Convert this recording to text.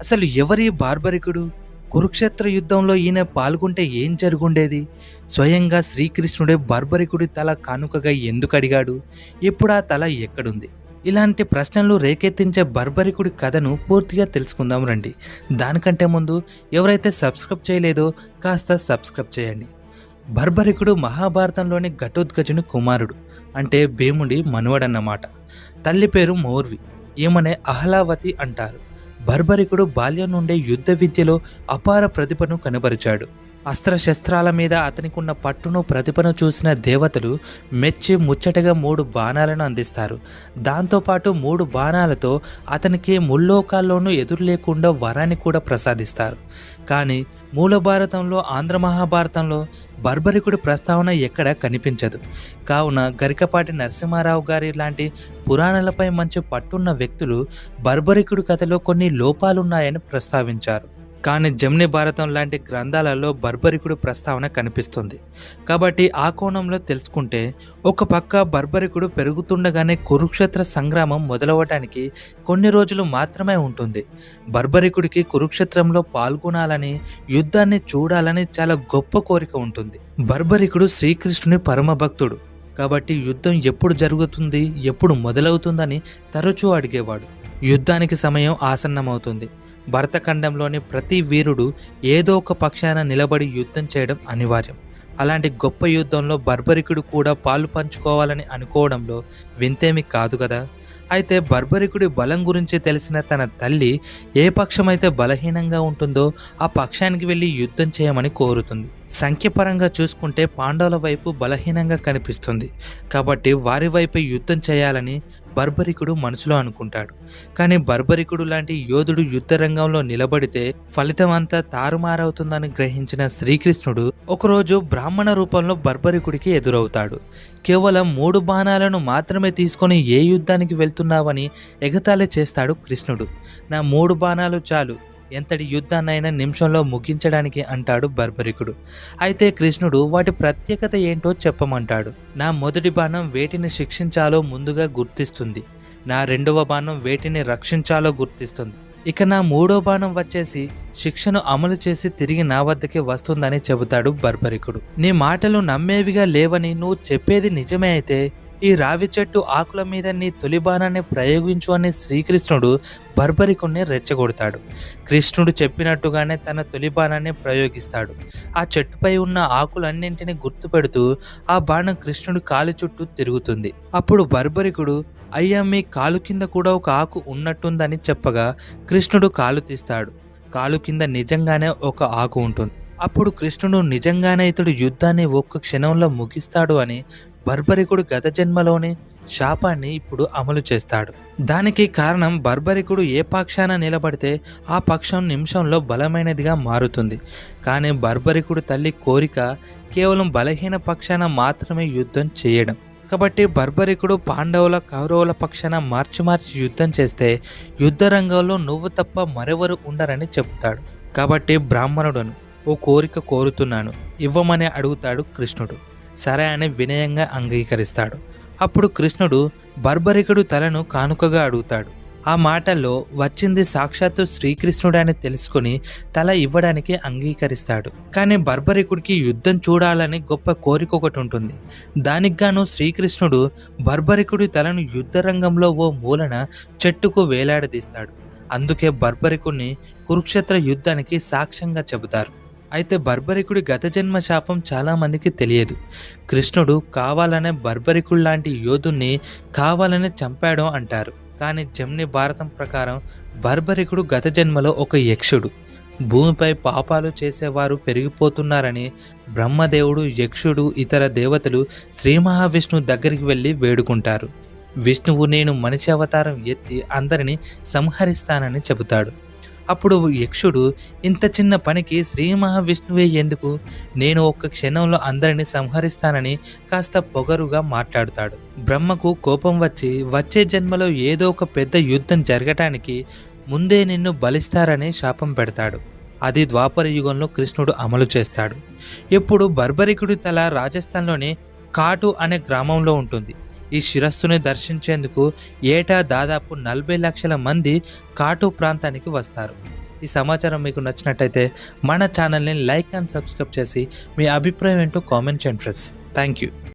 అసలు ఎవరి బార్బరికుడు? కురుక్షేత్ర యుద్ధంలో ఈయన పాల్గొంటే ఏం జరుగుండేది? స్వయంగా శ్రీకృష్ణుడే బార్బరికుడి తల కానుకగా ఎందుకు అడిగాడు? ఇప్పుడు ఆ తల ఎక్కడుంది? ఇలాంటి ప్రశ్నలు రేకెత్తించే బర్బరికుడి కథను పూర్తిగా తెలుసుకుందాం రండి. దానికంటే ముందు ఎవరైతే సబ్స్క్రైబ్ చేయలేదో కాస్త సబ్స్క్రైబ్ చేయండి. బర్బరికుడు మహాభారతంలోని ఘటోత్కచుని కుమారుడు అంటే భీముడి మనవడన్నమాట. తల్లి పేరు మౌర్వి ఈమెనే అహలావతి అంటారు. బర్బరికుడు బాల్యం నుండే యుద్ధ విద్యలో అపార ప్రతిభను కనబరిచాడు. అస్త్రశస్త్రాల మీద అతనికి ఉన్న పట్టును ప్రతిభను చూసిన దేవతలు మెచ్చి ముచ్చటగా మూడు బాణాలను అందిస్తారు. దాంతోపాటు మూడు బాణాలతో అతనికి ముల్లోకాల్లోనూ ఎదురు లేకుండా వరాన్ని కూడా ప్రసాదిస్తారు. కానీ మూల భారతంలో ఆంధ్ర మహాభారతంలో బర్బరికుడి ప్రస్తావన ఎక్కడ కనిపించదు. కావున గరికపాటి నరసింహారావు గారి లాంటి పురాణాలపై మంచి పట్టున్న వ్యక్తులు బర్బరికుడి కథలో కొన్ని లోపాలున్నాయని ప్రస్తావించారు. కానీ జమ్ని భారతం లాంటి గ్రంథాలలో బర్బరికుడు ప్రస్తావన కనిపిస్తుంది. కాబట్టి ఆ కోణంలో తెలుసుకుంటే ఒక పక్క బర్బరికుడు పెరుగుతుండగానే కురుక్షేత్ర సంగ్రామం మొదలవటానికి కొన్ని రోజులు మాత్రమే ఉంటుంది. బర్బరికుడికి కురుక్షేత్రంలో పాల్గొనాలని యుద్ధాన్ని చూడాలని చాలా గొప్ప కోరిక ఉంటుంది. బర్బరికుడు శ్రీకృష్ణుని పరమ భక్తుడు కాబట్టి యుద్ధం ఎప్పుడు జరుగుతుంది ఎప్పుడు మొదలవుతుందని తరచూ అడిగేవాడు. యుద్ధానికి సమయం ఆసన్నమవుతుంది. భరతఖండంలోని ప్రతి వీరుడు ఏదో ఒక పక్షాన నిలబడి యుద్ధం చేయడం అనివార్యం. అలాంటి గొప్ప యుద్ధంలో బర్బరికుడు కూడా పాలు పంచుకోవాలని అనుకోవడంలో వింతేమి కాదు కదా? అయితే బర్బరికుడి బలం గురించి తెలిసిన తన తల్లి ఏ పక్షమైతే బలహీనంగా ఉంటుందో ఆ పక్షానికి వెళ్ళి యుద్ధం చేయమని కోరుతుంది. సంఖ్యపరంగా చూసుకుంటే పాండవుల వైపు బలహీనంగా కనిపిస్తుంది. కాబట్టి వారి వైపే యుద్ధం చేయాలని బర్బరికుడు మనసులో అనుకుంటాడు. కానీ బర్బరికుడు లాంటి యోధుడు యుద్ధ రంగంలో నిలబడితే ఫలితం అంతా తారుమారవుతుందని గ్రహించిన శ్రీకృష్ణుడు ఒకరోజు బ్రాహ్మణ రూపంలో బర్బరికుడికి ఎదురవుతాడు. కేవలం మూడు బాణాలను మాత్రమే తీసుకొని ఏ యుద్ధానికి వెళ్తున్నావని ఎగతాళి చేస్తాడు కృష్ణుడు. నా మూడు బాణాలు చాలు. ఎంతటి యుద్ధాన్నైనా నిమిషంలో ముగించడానికి అంటాడు బర్బరికుడు. అయితే కృష్ణుడు వాటి ప్రత్యేకత ఏంటో చెప్పమంటాడు. నా మొదటి బాణం వేటిని శిక్షించాలో ముందుగా గుర్తిస్తుంది. నా రెండవ బాణం వేటిని రక్షించాలో గుర్తిస్తుంది. ఇక నా మూడో బాణం వచ్చేసి శిక్షను అమలు చేసి తిరిగి నా వద్దకే వస్తుందని చెబుతాడు బర్బరికుడు. నీ మాటలు నమ్మేవిగా లేవని నువ్వు చెప్పేది నిజమే అయితే ఈ రావి చెట్టు ఆకుల మీద నీ తొలి బాణాన్ని ప్రయోగించు అని శ్రీకృష్ణుడు బర్బరికుణ్ణి రెచ్చగొడతాడు. కృష్ణుడు చెప్పినట్టుగానే తన తొలి బాణాన్ని ప్రయోగిస్తాడు. ఆ చెట్టుపై ఉన్న ఆకులన్నింటినీ గుర్తుపెడుతూ ఆ బాణం కృష్ణుడి కాలు చుట్టూ తిరుగుతుంది. అప్పుడు బర్బరికుడు అయ్యా మీ కాలు కింద కూడా ఒక ఆకు ఉన్నట్టుందని చెప్పగా కృష్ణుడు కాలు తీస్తాడు. కాలు కింద నిజంగానే ఒక ఆకు ఉంటుంది. అప్పుడు కృష్ణుడు నిజంగానే ఇతడు యుద్ధాన్ని ఒక్క క్షణంలో ముగిస్తాడు అని బర్బరికుడు గత జన్మలోని శాపాన్ని ఇప్పుడు అమలు చేస్తాడు. దానికి కారణం బర్బరికుడు ఏ పక్షాన నిలబడితే ఆ పక్షం నిమిషంలో బలమైనదిగా మారుతుంది. కానీ బర్బరికుడు తల్లి కోరిక కేవలం బలహీన పక్షాన మాత్రమే యుద్ధం చేయడం. కాబట్టి బర్బరికుడు పాండవుల కౌరవుల పక్షాన మార్చి మార్చి యుద్ధం చేస్తే యుద్ధ రంగంలో నువ్వు తప్ప మరెవరు ఉండరని చెబుతాడు. కాబట్టి బ్రాహ్మణుడను ఓ కోరిక కోరుతున్నాను. ఇవ్వమని అడుగుతాడు కృష్ణుడు. సరే అని వినయంగా అంగీకరిస్తాడు. అప్పుడు కృష్ణుడు బర్బరికుడు తలను కానుకగా అడుగుతాడు. ఆ మాటల్లో వచ్చింది సాక్షాత్తు శ్రీకృష్ణుడు అని తెలుసుకుని తల ఇవ్వడానికి అంగీకరిస్తాడు. కానీ బర్బరికుడికి యుద్ధం చూడాలని గొప్ప కోరిక ఒకటి ఉంటుంది. దానికి గాను శ్రీకృష్ణుడు బర్బరికుడి తలను యుద్ధ రంగంలో ఓ మూలన చెట్టుకు వేలాడదీస్తాడు. అందుకే బర్బరికుడిని కురుక్షేత్ర యుద్ధానికి సాక్ష్యంగా చెబుతారు. అయితే బర్బరికుడి గత జన్మ శాపం చాలామందికి తెలియదు. కృష్ణుడు కావాలనే బర్బరికుడు లాంటి యోధుణ్ణి కావాలనే చంపాడు అంటారు. కానీ జమ్ని భారతం ప్రకారం బర్బరికుడు గత జన్మలో ఒక యక్షుడు. భూమిపై పాపాలు చేసేవారు పెరిగిపోతున్నారని బ్రహ్మదేవుడు యక్షుడు ఇతర దేవతలు శ్రీ మహావిష్ణువు దగ్గరికి వెళ్ళి వేడుకుంటారు. విష్ణువు నేను మనిషి అవతారం ఎత్తి అందరిని సంహరిస్తానని చెబుతాడు. అప్పుడు యక్షుడు ఇంత చిన్న పనికి శ్రీ మహావిష్ణువే ఎందుకు? నేను ఒక్క క్షణంలో అందరిని సంహరిస్తానని కాస్త పొగరుగా మాట్లాడుతాడు. బ్రహ్మకు కోపం వచ్చి వచ్చే జన్మలో ఏదో ఒక పెద్ద యుద్ధం జరగటానికి ముందే నిన్ను బలిస్తారని శాపం పెడతాడు. అది ద్వాపర యుగంలో కృష్ణుడు అమలు చేస్తాడు. ఇప్పుడు బర్బరికుడి తల రాజస్థాన్లోని కాటు అనే గ్రామంలో ఉంటుంది. ఈ శిరస్సుని దర్శించేందుకు ఏటా దాదాపు నలభై లక్షల మంది కాటు ప్రాంతానికి వస్తారు. ఈ సమాచారం మీకు నచ్చినట్టయితే మన ఛానల్ని లైక్ అండ్ సబ్స్క్రైబ్ చేసి మీ అభిప్రాయం ఏంటో కామెంట్ చేయండి ఫ్రెండ్స్. Thank you.